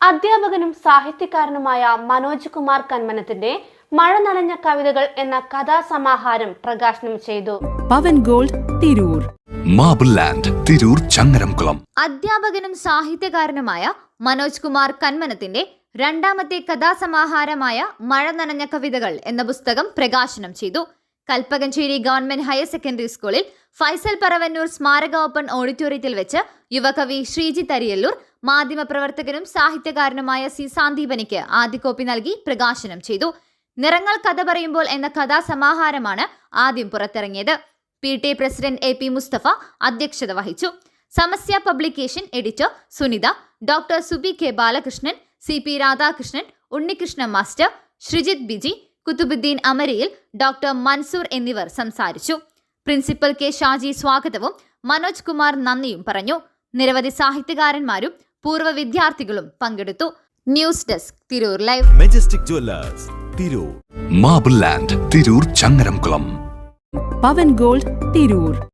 അധ്യാപകനും സാഹിത്യകാരനുമായ മനോജ് കുമാർ കന്മനത്തിന്റെ മഴ നനഞ്ഞ കവിതകൾ എന്ന കഥാസമാഹാരം പ്രകാശനം ചെയ്തു. Pavan gold Tirur. Marble land Tirur Changaramkulam. അധ്യാപകനും സാഹിത്യകാരനുമായ മനോജ് കുമാർ കന്മനത്തിന്റെ രണ്ടാമത്തെ കഥാസമാഹാരമായ മഴ നനഞ്ഞ കവിതകൾ എന്ന പുസ്തകം പ്രകാശനം ചെയ്തു. കൽപ്പകഞ്ചേരി ഗവൺമെന്റ് ഹയർ സെക്കൻഡറി സ്കൂളിൽ ഫൈസൽ പറവന്നൂർ സ്മാരക ഓപ്പൺ ഓഡിറ്റോറിയത്തിൽ വെച്ച് യുവകവി ശ്രീജിത്ത് അരിയല്ലൂർ മാധ്യമപ്രവർത്തകനും സാഹിത്യകാരനുമായ സി സാന്ദീപനിക്ക് ആദ്യക്കോപ്പി നൽകി പ്രകാശനം ചെയ്തു. നിറങ്ങൾ കഥ പറയുമ്പോൾ എന്ന കഥാസമാഹാരമാണ് ആദ്യം പുറത്തിറങ്ങിയത്. P T president A P Mustafa അധ്യക്ഷത വഹിച്ചു. Samasya publication editor Sunitha doctor Subi K Balakrishnan C P Radhakrishnan Unnikrishnan master Sreejith Biji Kuthubuddin Amarayil doctor Mansoor എന്നിവർ സംസാരിച്ചു. പ്രിൻസിപ്പൽ കെ ഷാജി സ്വാഗതവും മനോജ് കുമാർ നന്ദിയും പറഞ്ഞു. നിരവധി സാഹിത്യകാരന്മാരും പൂർവ വിദ്യാർത്ഥികളും പങ്കെടുത്തു. News desk Tirur live. Majestic jewellers Tirur. Marble land Tirur Changaramkulam. Pavan gold Tirur.